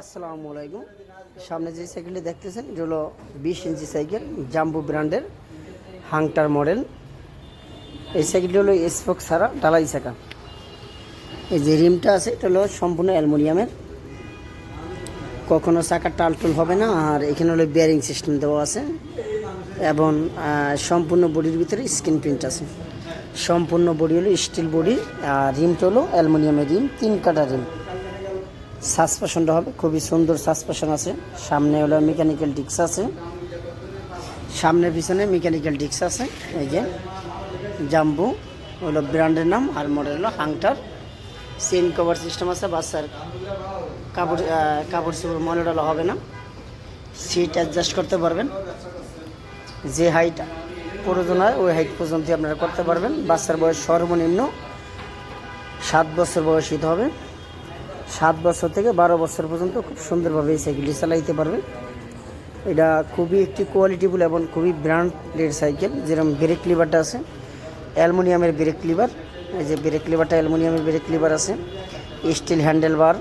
আসসালামু আলাইকুম। সামনে যে সাইকেলটি দেখতেছেন, এটা হলো বিশ ইঞ্চি সাইকেল, জাম্বু ব্র্যান্ডের হাংটার মডেল। এই সাইকেলটি হলো স্পোক ছাড়া ডালাই চাকা। এই যে রিমটা আছে, এটা হলো সম্পূর্ণ অ্যালুমিনিয়ামের। কখনো চাকা টালটুল হবে না, আর এখানে হলো বিয়ারিং সিস্টেম দেওয়া আছে। এবং সম্পূর্ণ বডির ভিতরে স্ক্রিন প্রিন্ট আছে। সম্পূর্ণ বডি হলো স্টিল বডি আর রিমটা হলো অ্যালুমিনিয়ামের রিম, তিন কাটা রিম। সাসপেশনটা হবে। খুবই সুন্দর সাসপেশন আছে। সামনে হলো মেকানিক্যাল ডিক্স আছে। সামনে পিছনে মেকানিক্যাল ডিক্স আছে। এই যে জাম্বু, হলো ব্র্যান্ডের নাম আর মডেল হলো হাংটার। চেন কভার সিস্টেম আছে বাচ্চার কাপড় কাপড় চোপড় ময়লাডালা হবে না। সিট অ্যাডজাস্ট করতে পারবেন। যে হাইট প্রয়োজন হয়, ওই হাইট পর্যন্ত আপনারা করতে পারবেন। বাচ্চার বয়স সর্বনিম্ন সাত বছর বয়স হবে। সাত বছর থেকে বারো বছর পর্যন্ত খুব সুন্দরভাবে এই সাইকেলটি চালাইতে পারবে এটা খুবই একটি কোয়ালিটিফুল এবং খুবই ব্র্যান্ডেড সাইকেল, যেরকম ব্রেক লিভারটা আছে, অ্যালুমিনিয়ামের ব্রেক লিভার এই যে ব্রেক লিভারটা অ্যালুমিনিয়ামের ব্রেক লিভার আছে স্টিল হ্যান্ডেল বার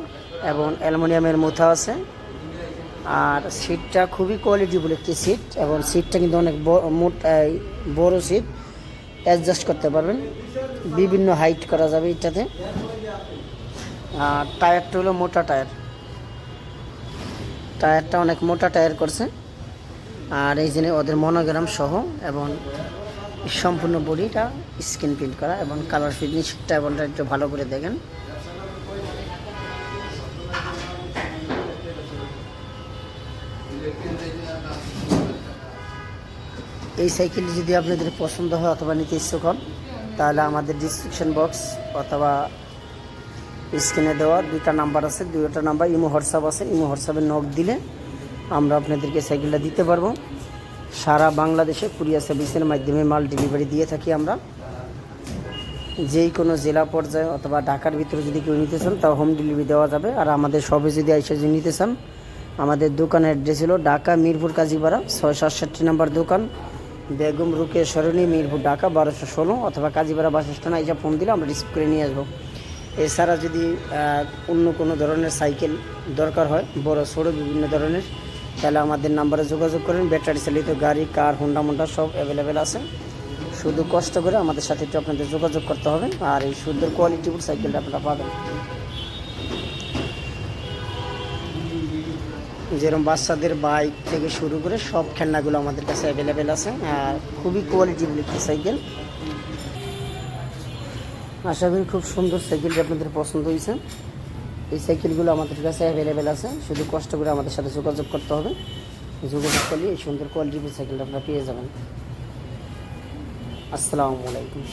এবং অ্যালুমিনিয়ামের মোথা আছে। আর সিটটা খুবই কোয়ালিটিফুল একটি সিট এবং সিটটা কিন্তু অনেক মোট বড় সিট অ্যাডজাস্ট করতে পারবেন। বিভিন্ন হাইট করা যাবে এটাতে। টায়ারটা হলো মোটা টায়ার। টায়ারটা অনেক মোটা টায়ার করছে। আর এই জন্য ওদের মনোগ্রাম সহ এবং সম্পূর্ণ বডিটা স্কিন প্রিন্ট করা এবং কালার ফিনিশটা এবং একটু ভালো করে দেখেন। এই সাইকেলটি যদি আপনাদের পছন্দ হয় অথবা নিতে ইচ্ছুক হন, তাহলে আমাদের ডিসক্রিপশন বক্স অথবা স্ক্রিনে দেওয়া দুইটা নাম্বার আছে, দুইটা নাম্বার, ইমো হোয়াটসঅ্যাপ আছে, ইমো হোয়াটসঅ্যাপে নক দিলে আমরা আপনাদেরকে সাইকেলটা দিতে পারব। সারা বাংলাদেশে কুরিয়ার সার্ভিসের মাধ্যমে মাল ডেলিভারি দিয়ে থাকি আমরা। যেই কোনো জেলা পর্যায়ে অথবা ঢাকার ভিতরে যদি কেউ নিতে চান, তাও হোম ডেলিভারি দেওয়া যাবে। আর আমাদের সবে যদি আইসা যদি নিতে চান, আমাদের দোকানের অ্যাড্রেস হলো ঢাকা মিরপুর কাজীপাড়া, ছয় সাতষট্টি নাম্বার দোকান। বেগম রুকে সরণি, মিরপুর ঢাকা বারোশো ষোলো, অথবা কাজীপাড়া বাস স্ট্যান্ড আইসা ফোন দিলে আমরা রিসিভ করে নিয়ে আসব। এছাড়া যদি অন্য কোনো ধরনের সাইকেল দরকার হয়, বড় ছোটো বিভিন্ন ধরনের, তাহলে আমাদের নাম্বারে যোগাযোগ করেন। ব্যাটারি চালিত গাড়ি, কার, হোন্ডা, মোন্ডা সব অ্যাভেলেবেল আছে। শুধু কষ্ট করে আমাদের সাথে একটু আপনাদের যোগাযোগ করতে হবে আর এই সুন্দর কোয়ালিটিফুল সাইকেলটা আপনারা পাবেন। যেরকম বাচ্চাদের বাইক থেকে শুরু করে সব খেলনাগুলো আমাদের কাছে অ্যাভেলেবেল আছে। আর খুবই কোয়ালিটিফুল একটি সাইকেল। আশা করি খুব সুন্দর সাইকেলটি আপনাদের পছন্দ হয়েছে। এই সাইকেলগুলো আমাদের কাছে অ্যাভেলেবেল আছে। শুধু কষ্ট করে আমাদের সাথে যোগাযোগ করতে হবে। যোগাযোগ করলে এই সুন্দর কোয়ালিটির সাইকেলটা আপনারা পেয়ে যাবেন। আসসালামু আলাইকুম।